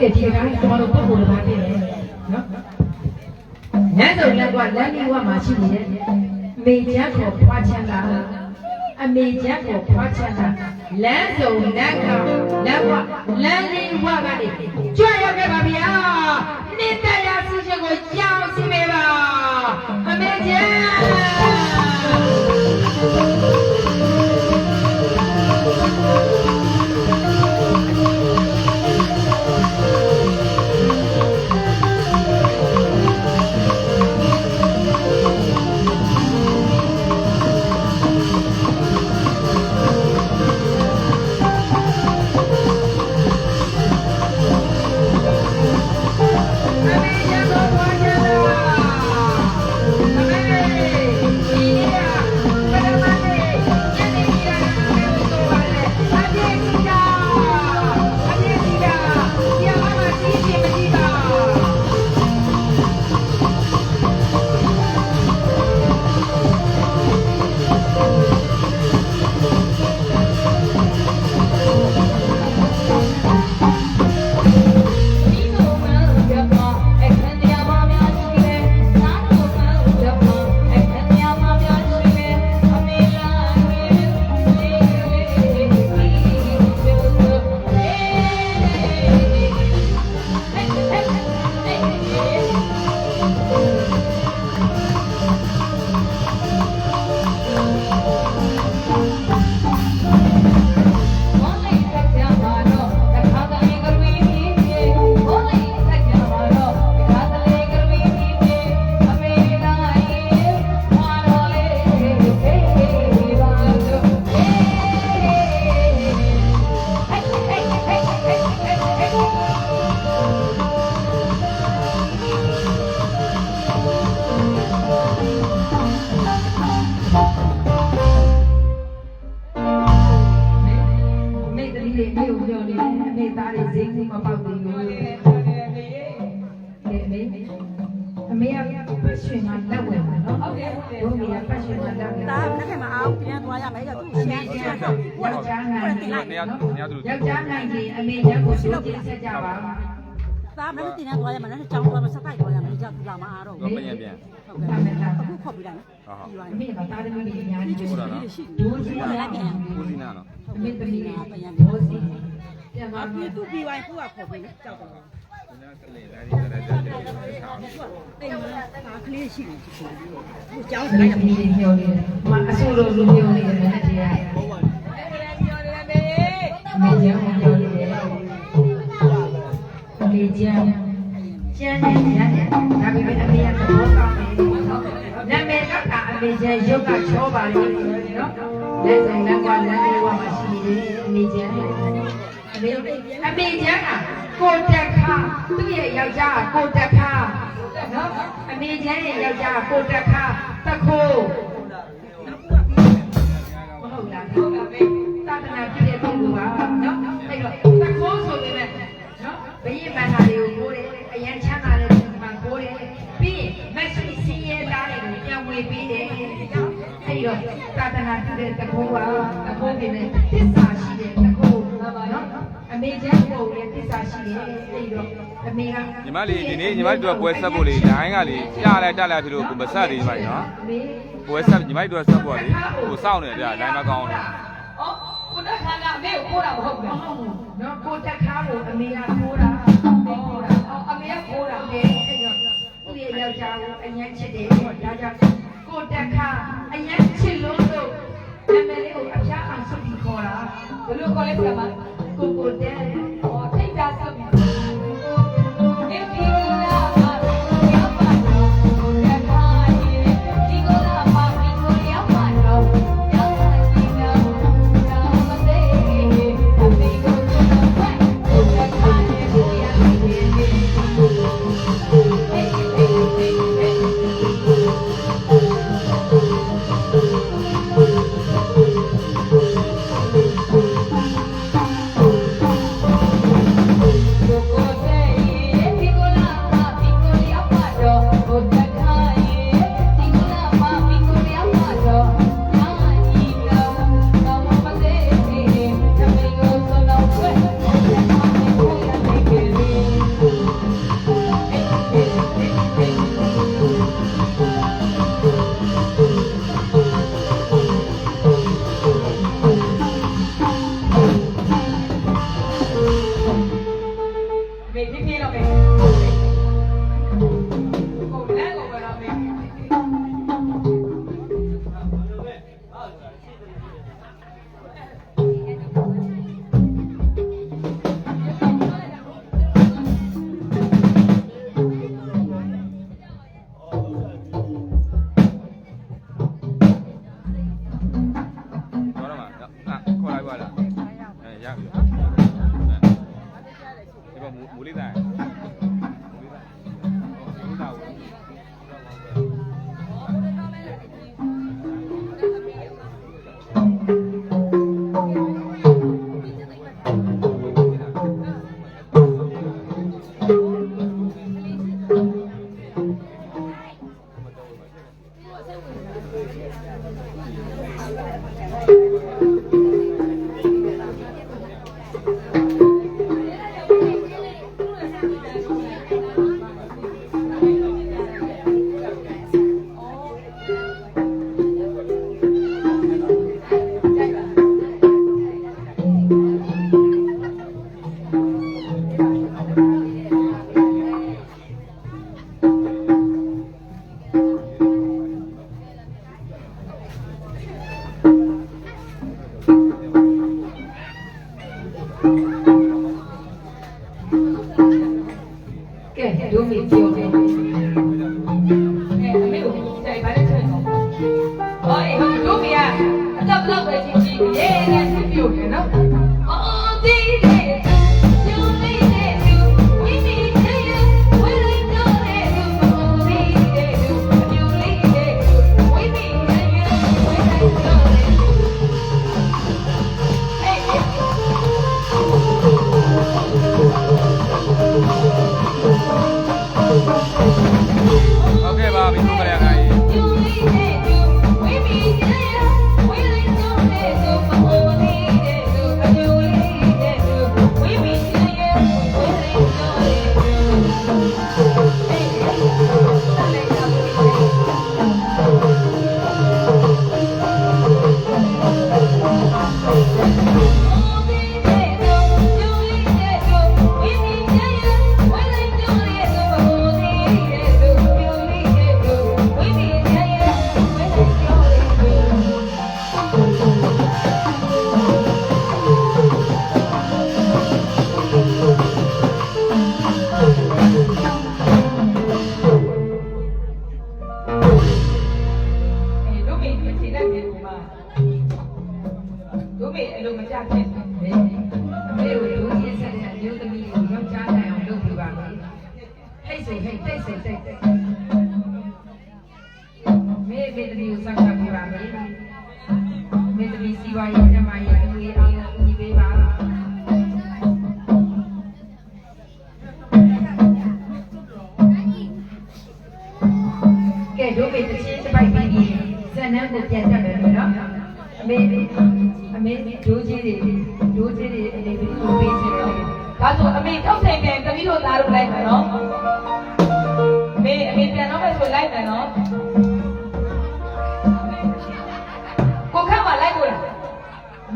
ကဲဒီကနေ့ကျွန်တော်တို့ပုံပေါ်လာတယ်နော်ညစုံလက်ကလမ်းလေးဝမှာရှိနေတယ်မေချမ်းကိုဖွားချမ်းသာအမေချမ်းကိုဖွားချမ်းသာလမ်းစုံလက်ကလမ်းဝလမ်းလေးဝကနေကြွရောက်ခဲ့ပါဗျာနေတရားစီစဉ်ကိုကြောင်းစီမေပါအမေချမ်း ပြောနေတယ်အမေသားလေးဈေးကြီးမပေါက်သေးဘူးကဲအမေအမေကပတ်ရှင်ကလက်ဝင်ပါနော်ဟုတ်ကဲ့ဘုရားပတ်ရှင်ကလက်ဝင်ဒါနဲ့ခင်မအောင်ပြန်သွားရမယ်အဲ့ဒါသူ့ရှင်းရှင်းတော့ယောက်ျားနိုင်တယ်ယောက်ျားနိုင်ရင်အမေရက်ကိုတို့ကြည့်ဆက်ကြပါသားမနဲ့တင်နေသွားရမယ်နဲ့ကြောင်းသွားမဆက်တိုက်သွားရမယ်ကြောက်လာမအားတော့တော့ပြန်ပြန်ဟုတ်ကဲ့အခုခေါ်ပြီးလိုက်နော်ပြီးသွားအမေကသားသမီးတွေအများကြီးဟုတ်လားနော်ဒိုးကြီးကလည်းကိုစီနာနော်အမေသမီးတွေဘောစီပြန် ပါအပြီပြည့်သူ့ပြီးသွားခုကခေါ်ပြီးကြောက်တော့ကလေးဒါဒီဒါဒါဒါတိတ်မှာသားကလေးရှိနေချင်ဘူးခုကြောင်းအမေသမီးတွေညှော်နေတယ်မအဆူလိုလိုညှော်နေတယ်နဲ့တရားအမေကျန်းညှော်နေတယ်အမေကျန်းကျန်းနေရတယ်ဒါပေမဲ့အမေကသဘောကောင်းတယ်နာမည်ကကအမေကျန်းရုပ်ကချောပါလိမ့်မယ်နော်လက်ဆောင်လက်ကလမ်းလေးဝမှာရှိနေတယ်အမေကျန်း အမေအမေကျန်းကကိုတက်ခါသူ့ရဲ့ယောက်ျားကကိုတက်ခါနော်အမေကျန်းရဲ့ယောက်ျားကကိုတက်ခါတခိုးမဟုတ်လားဟုတ်ပါပဲသာသနာပြုတဲ့ပုဂ္ဂိုလ်ပါနော်အဲ့တော့တခိုးဆိုပေမဲ့နော်ဘယင်မန္တာတွေကိုကိုးတယ်အရန်ချမ်းသာတဲ့ဒီမှာကိုးတယ်ပြီးရင်မဆွေစင်းရဲသားတွေကိုပြန်ဝေပေးတယ်အဲ့တော့သာသနာပြုတဲ့တခိုးပါတခိုးပေမဲ့သစ္စာရှိတဲ့တခိုးနော်အ မေကျန်းပုံရဲ့သစ္စာရှိတယ်အဲ့တော့အမေက ညီမလေးဒီနေ့ညီမတို့ကပွဲဆက်ဖို့လေလိုင်းကလေကြားလိုက်တက်လိုက်ဖြစ်လို့ကိုမဆက်သေးပါဘူးနော် အမေ ပွဲဆက်ညီမတို့ဆက်ဖို့လေကိုစောင့်နေတယ်လိုင်းမကောင်းလို့ ဩကိုတက်ခါကအမေကိုခိုးတာမဟုတ်ဘူး နော်ကိုတက်ခါကိုအမေကထိုးတာအမေထိုးတာ အမေကခိုးတာ အဲအဲ့တော့သူ့ရဲ့ယောက်ျားကိုအញ្ញချစ်တယ်ဒါကြောင့်ကိုတက်ခါအញ្ញချစ်လို့လို့အမေလေးကိုအဖျားအောင်ဆုပ်ပြီးခေါ်တာ ဘယ်လိုခေါ်လဲဆရာမ ကိုကိုတဲ့ဩထိတ်တာဆုပ်ပြီ หมู在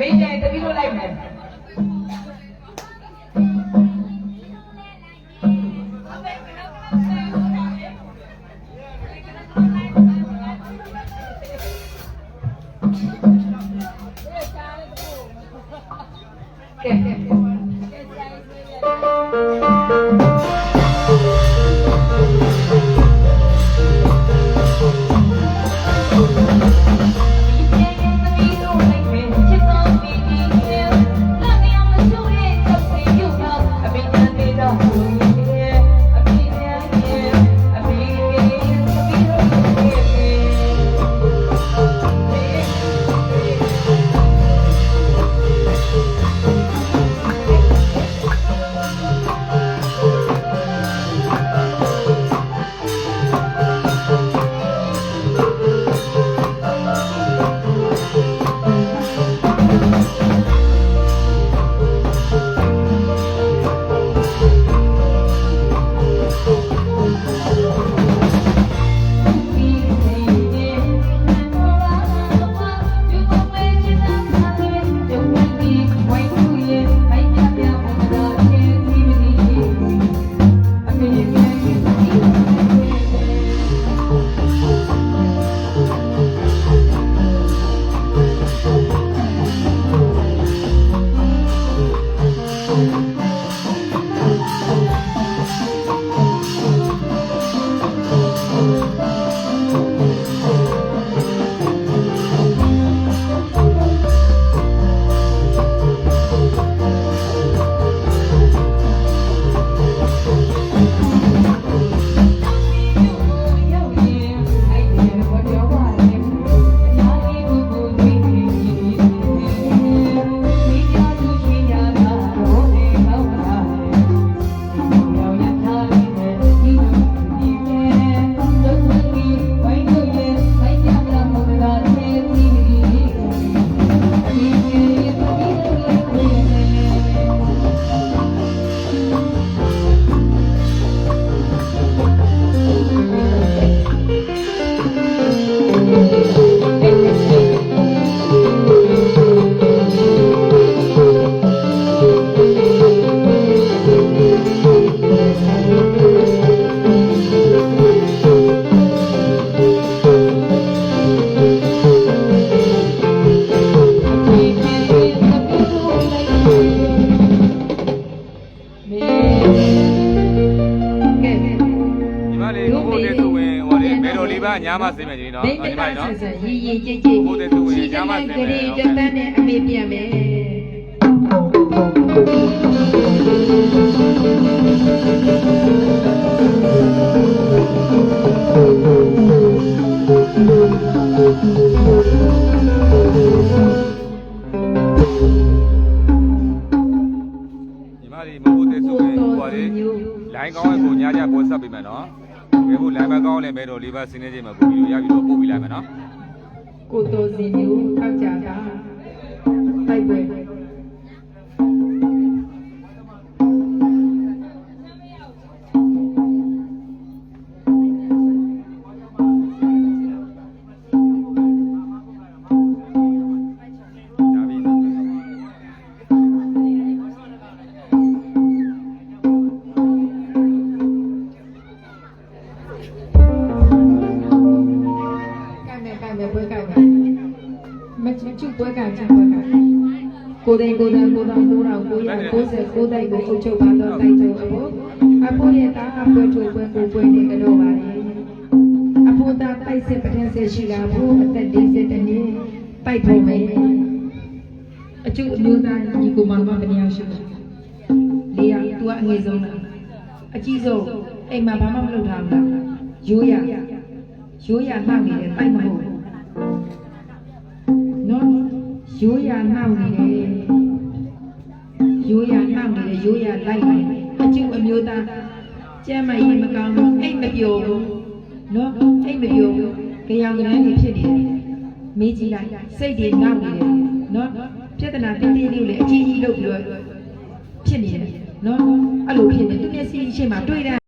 အမေပြန်တပီးတို့ ဖို့လိုင်းမကောင်းလဲမဲတော်လေးပါစင်းနေချင်းမှာကိုဗီဒီယိုရပြီးတော့ပို့ပေးလိုက်မယ်နော်ကိုတော်စင်မျိုးထောက်ကြတာ ပွဲကချပွဲကကိုတိန်ကိုတန်ကိုတောင်ကိုတော်ကိုရ96တိုက်ကိုအုပ်ချုပ်ပါတော့တိုက်ချုပ်အဖို့အဖို့ရဲ့တာအပွဲချုပ်ပွဲကိုပွဲနေကြတော့ပါလေအဖို့သားတိုက်စစ်ပထန်စစ်ရှိတာဖို့အသက်40တနှစ်ပိုက်ဖို့မယ်အကျုအမျိုးသားညီကိုမောင်မဘယ်နှယောက်ရှိလဲလေးယောက် तू ကအငယ်ဆုံးလားအကြီးဆုံးအိမ်မှာဘာမှမလုပ်ထားဘူးလားရိုးရရိုးရနှောက်နေတယ်တိုက်မဟုတ်ဘူးနော် ရိုးရနှောက်နေတယ်ရိုးရနှောက်နေတယ်ရိုးရလိုက်နေတယ်အကျုအမျိုးသားကျမ်းမကြီးမကောင်းဘူးအိတ်မပြောဘူးနော်အိတ်မပြောဘူးကြောင်ကလေးတွေဖြစ်နေတယ်မေးကြည့်လိုက်စိတ်တွေနှောက်နေတယ်နော်ပြဿနာတင်းတင်းလေးကိုလည်းအကြီးကြီးလုပ်ပြီးတော့ဖြစ်နေတယ်နော်အဲ့လိုဖြစ်နေသူမျက်စိရှိမှတွေ့တာ